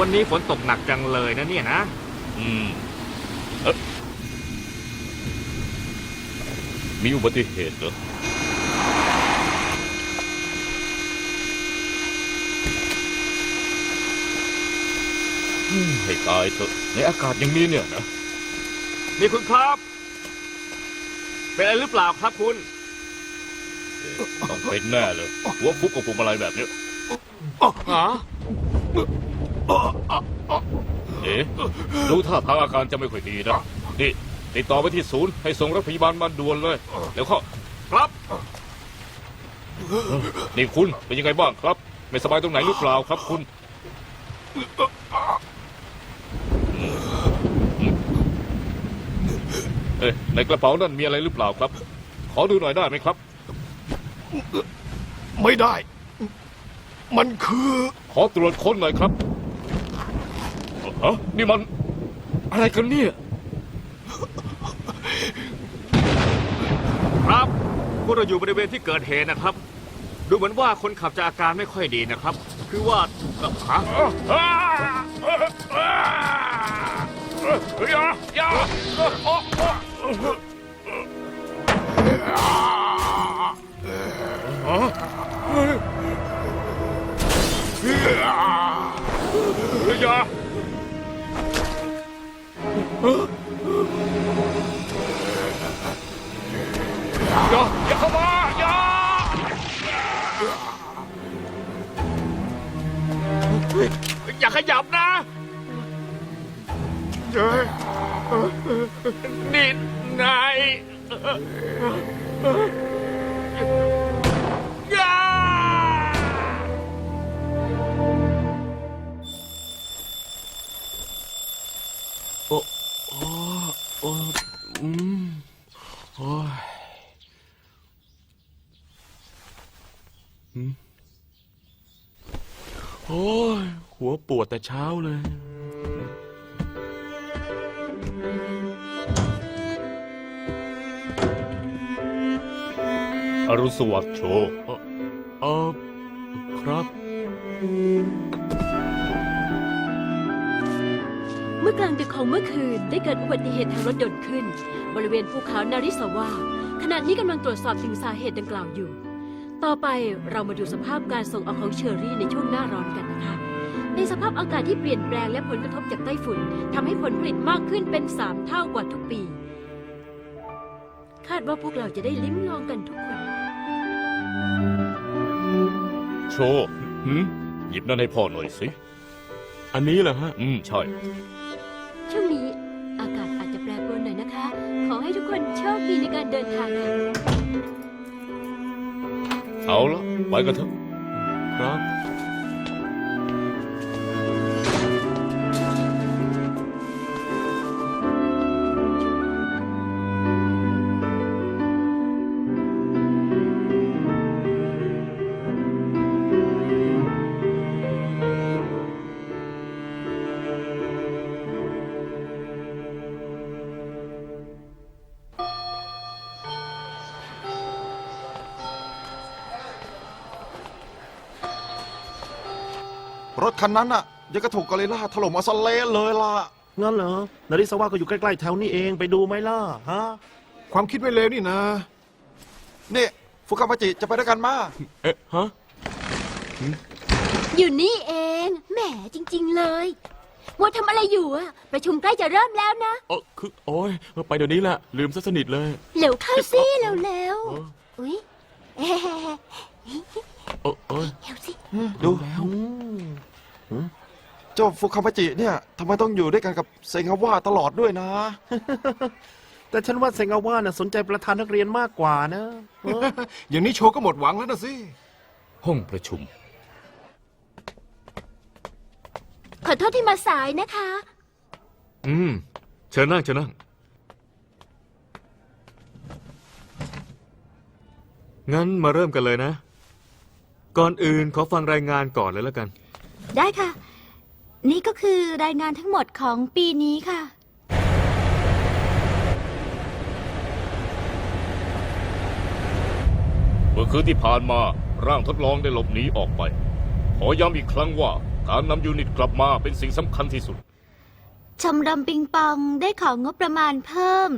วันนี้ฝนตกหนักจังเลยนะเนี่ยนะ อืมเอ๊ะมีอุบัติเหตุเหรอ อืมให้ตายเถอะในอากาศอย่างนี้เนี่ยนะ นี่คุณครับ เป็นอะไรหรือเปล่าครับคุณ เอ๊ะต้องเป็นแน่เลยหัวฟุกกับพวงมาลัยแบบเนี้ย อ๋อ เอ๊ะดูท่าทางอาการจะไม่ค่อยดีนะ นี่ ติดต่อไปที่ศูนย์ให้ส่งรถพยาบาลมาด่วนเลยเดี๋ยวเข้าครับนี่คุณเป็นยังไงบ้างครับ ไม่สบายตรงไหนหรือเปล่าครับคุณ เอ๊ะในกระเป๋านั่นมีอะไรหรือเปล่าครับ ขอดูหน่อยได้ไหมครับ ไม่ได้ มันคือ ขอตรวจค้นหน่อยครับ ฮะนี่มันอะไรกันเนี่ย ครับพวกเราอยู่บริเวณที่เกิดเหตุนะครับ ดูเหมือนว่าคนขับจะอาการไม่ค่อยดีนะครับ คือว่าเอ่อฮะอย่าอย่าอย่า อย่าอย่าเข้ามาอย่าอย่าขยับนะนี่นาย แต่เช้าเลย อรุณสวัสดิ์โชว์เออครับ เมื่อกลางดึกของเมื่อคืนได้เกิดอุบัติเหตุทางรถยนต์ขึ้น บริเวณภูเขานาริสาวาขณะนี้กำลังตรวจสอบถึงสาเหตุดังกล่าวอยู่ ต่อไปเรามาดูสภาพการส่งออกของเชอร์รี่ในช่วงหน้าร้อนกันนะคะ ในสภาพอากาศที่เปลี่ยนแปลงและผลกระทบจากไต้ฝุ่นทำให้ผลผลิตมากขึ้นเป็น3เท่ากว่าทุกปี คาดว่าพวกเราจะได้ลิ้มลองกันทุกคน โชว์หืมหยิบนั่นให้พ่อหน่อยสิ อันนี้เหรอฮะ อืม ใช่ ช่วงนี้อากาศอาจจะแปรปรวนหน่อยนะคะ ขอให้ทุกคนโชคดีในการเดินทางค่ะ เอาละไปกันเถอะ ครับ คันนั้นอะยังกระถูกกอริลลาถล่มมาสเละเลยล่ะ งั้นเหรอ นาริสวาก็อยู่ใกล้ๆแถวนี้เองไปดูไหมล่ะ ฮะ ความคิดไม่เลวนี่นะ นี่ฟุคามาจิจะไปด้วยกันมาเอ๊ะฮะอยู่นี่เอง แหมจริง ๆ เลยมัวทำอะไรอยู่อะประชุมใกล้จะเริ่มแล้วนะ เออคือโอ้ยเออไปเดี๋ยวนี้แหละลืมซะสนิทเลย เร็วเข้าสิเร็วเร็วเออๆอุ้ยเอ๊ะเออเออเร็วสิดูแล้ว เจ้าฟุคามาจิเนี่ยทำไมต้องอยู่ด้วยกันกับเซงาว่าตลอดด้วยนะ แต่ฉันว่าเซงาว่าน่ะสนใจประธานนักเรียนมากกว่านะเออ อย่างนี้โชว์ก็หมดหวังแล้วนะสิ ห้องประชุม ขอโทษที่มาสายนะคะ อืม เชิญนั่งเชิญนั่ง งั้นมาเริ่มกันเลยนะ ก่อนอื่นขอฟังรายงานก่อนเลยแล้วกัน ได้ค่ะ นี่ก็คือรายงานทั้งหมดของปีนี้ค่ะ เมื่อคืนที่ผ่านมาร่างทดลองได้หลบหนีออกไป ขอย้ำอีกครั้งว่า การนำยูนิตกลับมาเป็นสิ่งสำคัญที่สุด ชมรมปิงปองได้ของงบประมาณเพิ่ม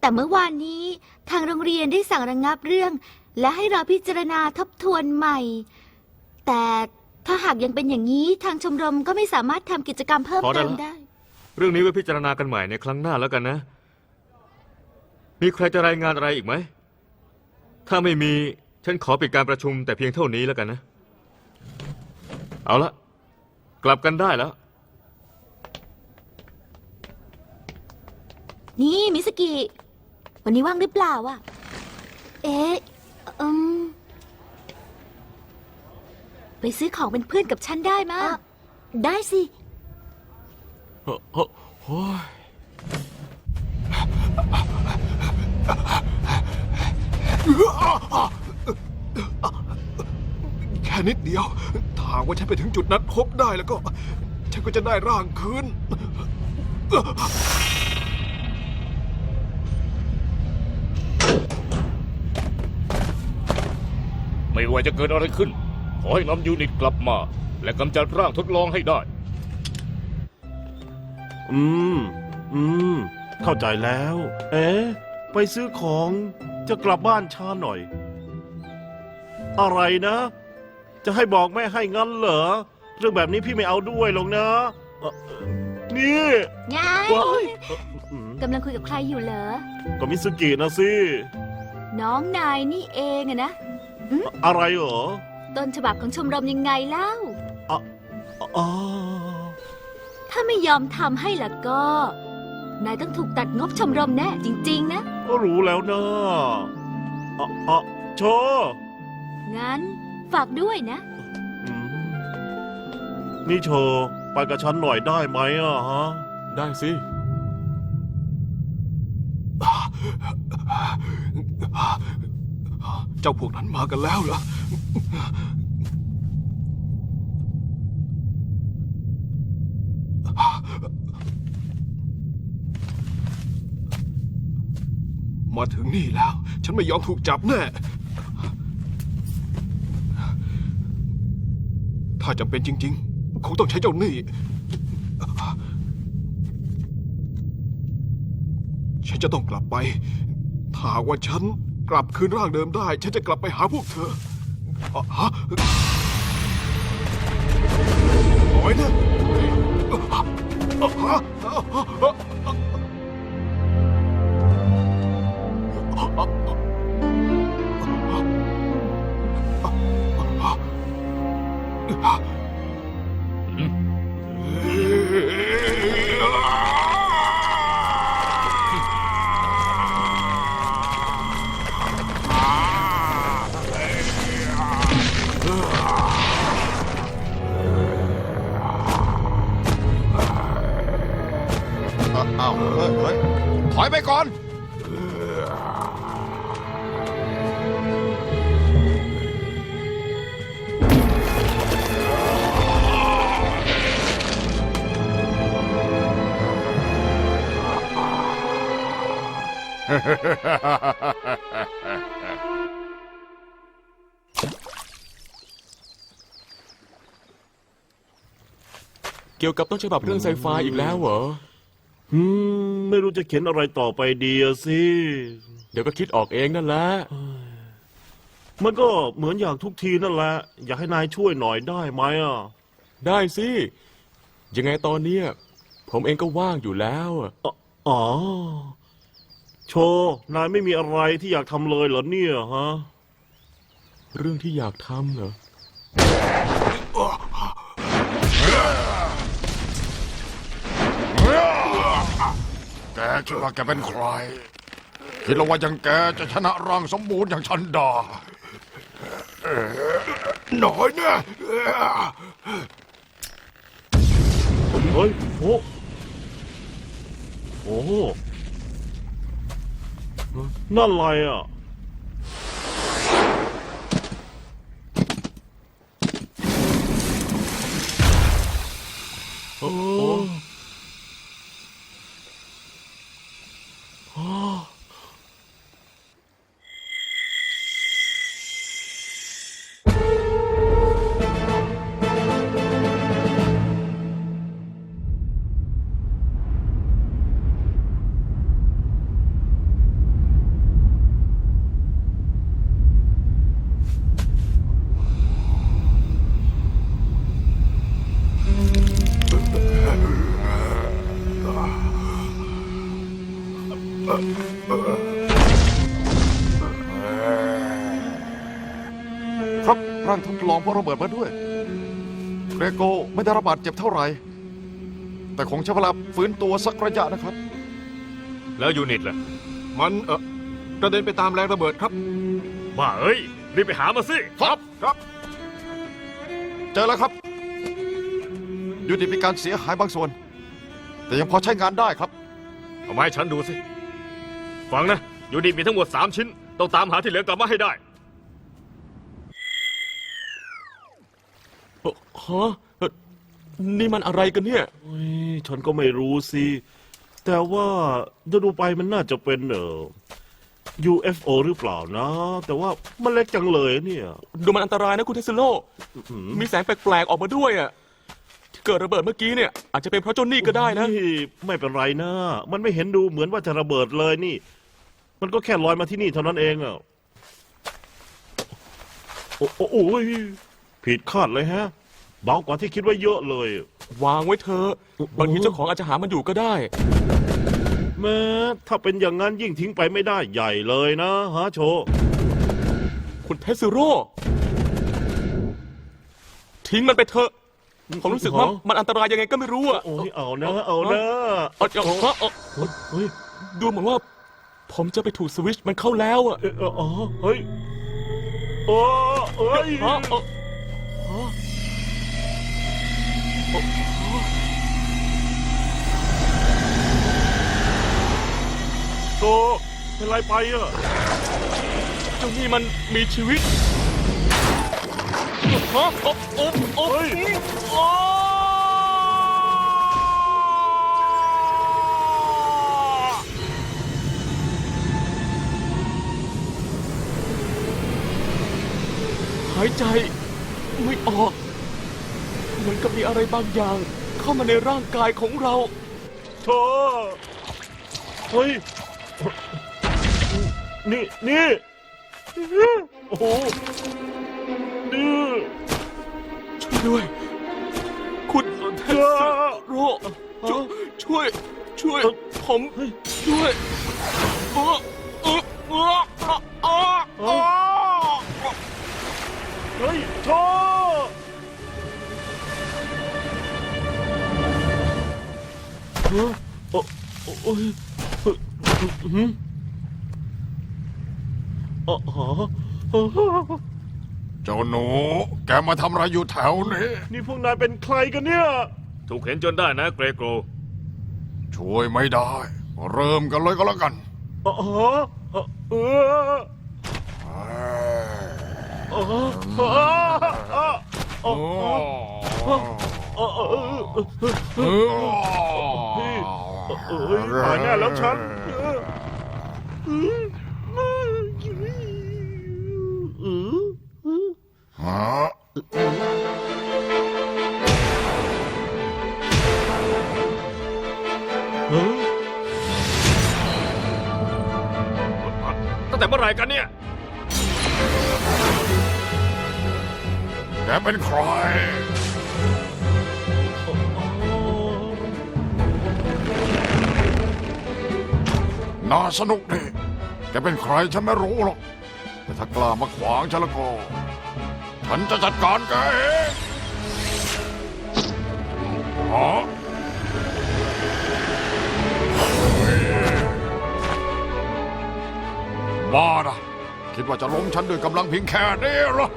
แต่เมื่อวานนี้ทางโรงเรียนได้สั่งระงับเรื่อง และให้รอพิจารณาทบทวนใหม่ แต่ ถ้าหากยังเป็นอย่างนี้ทางชมรมก็ไม่สามารถทำกิจกรรมเพิ่มพอได้เติมแล้ว ได้ เรื่องนี้ไว้พิจารณากันใหม่ในครั้งหน้าแล้วกันนะ มีใครจะรายงานอะไรอีกไหม ถ้าไม่มี ฉันขอปิดการประชุมแต่เพียงเท่านี้แล้วกันนะ เอาละ กลับกันได้แล้ว นี่มิสกิ วันนี้ว่างหรือเปล่าอะเอ๊ะอืม ไปซื้อของเป็นเพื่อนกับฉันได้มะได้สิ เฮ้อเฮ้อโอ้ยแค่นิดเดียวถ้าหากว่าฉันไปถึงจุดนั้นพบได้แล้วก็ ฉันก็จะได้ร่างคืน ไม่ว่าจะเกิดอะไรขึ้นข อให้นำยูนิตกลับมา และกำจัดร่างทดลองให้ได้ อืม อืม เข้าใจแล้ว เอ๊ะ ไปซื้อของจะกลับบ้านช้าหน่อย อะไรนะ จะให้บอกแม่ให้งั้นเหรอ เรื่องแบบนี้พี่ไม่เอาด้วยหรอกนะเอ่อนี่ไงว้ายเอ่ออืมกำลังคุยกับใครอยู่เหรอ ก็มิสกินะสิ น้องนายนี่เองอะนะ อะไรเหรอ ต้นฉบับของชมรมยังไงเล่า อ๋อถ้าไม่ยอมทำให้ล่ะก็ นายต้องถูกตัดงบชมรมแน่จริง ๆ นะก็รู้แล้วนะอ๋ออ๋อโชว์งั้นฝากด้วยนะ อืมนี่โชว์ไปกับฉันหน่อยได้ไหมอะฮะ ได้สิ เจ้าพวกนั้นมากันแล้วเหรอ มาถึงนี่แล้ว ฉันไม่ยอมถูกจับแน่ ถ้าจำเป็นจริง ๆ คงต้องใช้เจ้าหนี้ ฉันจะต้องกลับไป ถ้าว่าฉันกลับคืนร่างเดิมได้ ฉันจะกลับไปหาพวกเธออะฮะโอ้ยนะอะฮะ อะฮะอะอ้าวเฮ้ยเฮ้ยถอยไปก่อน เกี่ยวกับต้นฉบับเรื่องไซไฟอีกแล้วเหรอ อืม ไม่รู้จะเขียนอะไรต่อไปดีอะสิ เดี๋ยวก็คิดออกเองนั่นแหละ มันก็เหมือนอย่างทุกทีนั่นแหละ อยากให้นายช่วยหน่อยได้ไหมอะได้สิ ยังไงตอนเนี้ยผมเองก็ว่างอยู่แล้วอะ อ๋ออ๋อ โชว์นายไม่มีอะไรที่อยากทำเลยเหรอเนี่ยฮะ เรื่องที่อยากทำเหรอ แกคิดว่าแกเป็นใคร คิดแล้วว่าอยังแกจะชนะร่างสมบูรณ์อย่างฉันดาหน่อยนะเฮ้ยโอ้โอ้ นั่นอะไรอะ โอ้ ครับร่างทดลองพราระเบิดมาด้วย เกรโกไม่ได้รับบาดเจ็บเท่าไหร่ แต่คงช้เวลาฟื้นตัวสักระยะนะครับ แล้วยูนิตล่ะ มันเออกระเด็นไปตามแรงระเบิดครับ ว่าเอ้ย รีบไปหามาสิ ครับครับ เจอแล้วครับ ยูนิตมีการเสียหายบางส่วน แต่ยังพอใช้งานได้ครับ เอามาให้ฉันดูสิ ฟังนะ ยูนิตมีทั้งหมด 3 ชิ้น ต้องตามหาที่เหลือกลับมาให้ได้ เอ่อฮะเอ่อนี่มันอะไรกันเนี่ย เฮ้ยฉันก็ไม่รู้สิ แต่ว่าดูดูๆไปมันน่าจะเป็นเอ่อ UFO หรือเปล่านะ แต่ว่ามันเล็กจังเลยเนี่ย ดูมันอันตรายนะคุณเทสโลหืมมีแสงแปลกๆออกมาด้วยอะที่เกิดระเบิดเมื่อกี้เนี่ยอาจจะเป็นเพราะเจ้านี่ก็ได้นะ นี่ไม่เป็นไรนะ มันไม่เห็นดูเหมือนว่าจะระเบิดเลยนี่ มันก็แค่ลอยมาที่นี่เท่านั้นเองอะโอ้โอ้โอ้ยผิดคาดเลยฮะ เบากว่าที่คิดไว้เยอะเลยวางไว้เถอะบางทีเจ้าของอาจจะหามันอยู่ก็ได้แม้ถ้าเป็นอย่างนั้นยิ่งทิ้งไปไม่ได้ใหญ่เลยนะฮะโช คุณเทสโร่ทิ้งมันไปเถอะผมรู้สึกว่ามันอันตรายยังไงก็ไม่รู้อะโอ้ยเอานะเอานะเอาเอาเอาเอาเฮ้ยดูเหมือนว่า ผมจะไปถูกสวิตช์มันเข้าแล้วอะเอ่ออ๋อเฮ้ยโอ้เอ้ยฮะเอาฮะโตเป็นไรไปอะเจ้านี่มันมีชีวิตฮะโอ้โอ้โอ้เฮ้ยโอ้ หายใจ ไม่ออก เหมือนกับมีอะไรบางอย่าง เข้ามาในร่างกายของเราโธ่เฮ้ย นี่ นี่ โอ้โหนี่ช่วยด้วย คุณเทสโรช่วยช่วย ช่วย ผมด้วยเออเออเออเออ เออเฮ้ยโธ่เฮ้ยโอ้โอ้ยเฮ้ยหืมอ๋อฮะเจ้าหนู แกมาทำอะไรอยู่แถวนี้ นี่พวกนายเป็นใครกันเนี่ย ถูกเห็นจนได้นะเกรโกรช่วยไม่ได้ เริ่มกันเลยก็แล้วกัน อ๋อฮะเออ อ๋ออเฮ้ยตายแน่แล้วฉันตั้งแต่เมื่อไหร่กันเนี่ย แกเป็นใคร น่าสนุกดิแกเป็นใครฉันไม่รู้หรอก แต่ถ้ากล้ามาขวางฉันแล้วก็ ฉันจะจัดการแกเองฮะบ้านะคิดว่าจะล้มฉันด้วยกำลังเพียงแค่นี้เหรอ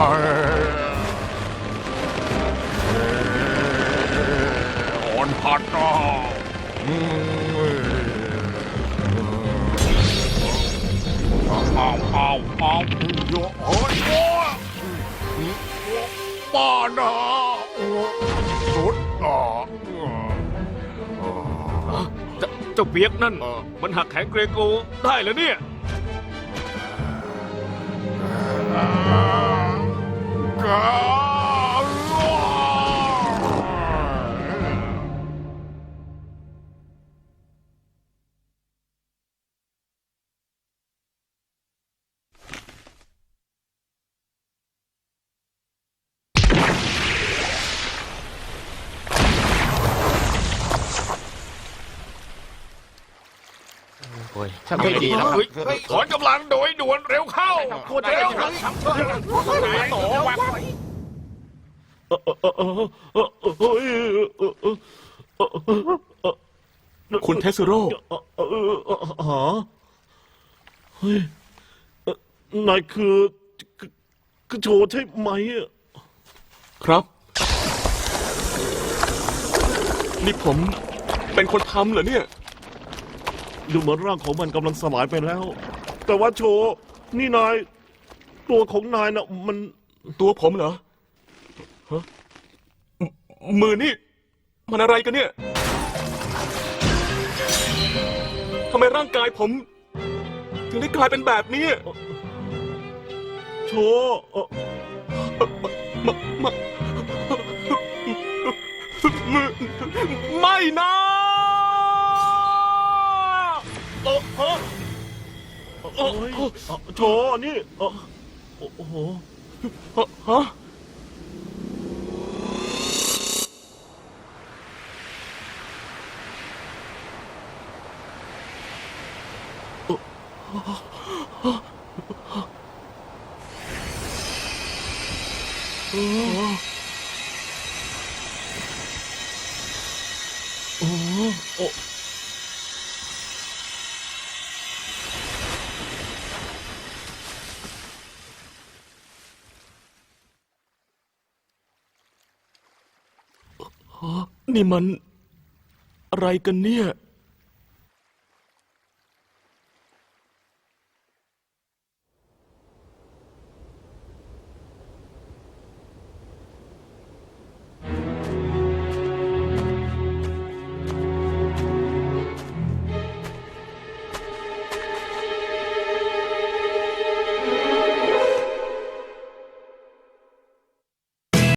อ่อนหัดอะอืมเอาเอาเอาเอาโยเฮ้ยโอ้ยป้านะสุดอะเจ้าเจ้าเปียกนั่น มันหักแขนเกรโกได้เหรอเนี่ย ก ว้ยช่างไม่ดีแล้วถอนกำลังโดยด่วนเร็วเข้าเร็วคุณเทสโร่เออเออเออหาเฮ้ยเอ่อนายคือคือคือโชว์ใช่ไหมอะครับ นี่ผมเป็นคนทำเหรอเนี่ย ดูเหมือนร่างของมันกำลังสลายไปแล้ว แต่ว่าโชว์นี่นาย ตัวของนายน่ะมันตัวผมเหรอฮะมมือนี่ มันอะไรกันเนี่ยทำไมร่างกายผม ถึงได้กลายเป็นแบบนี้โชว์เอ่อมามามือไม่นะ เอ้ยเอ่อโชว์นี่เอ่อโอ้โหฮะฮะ นี่มันอะไรกันเนี่ย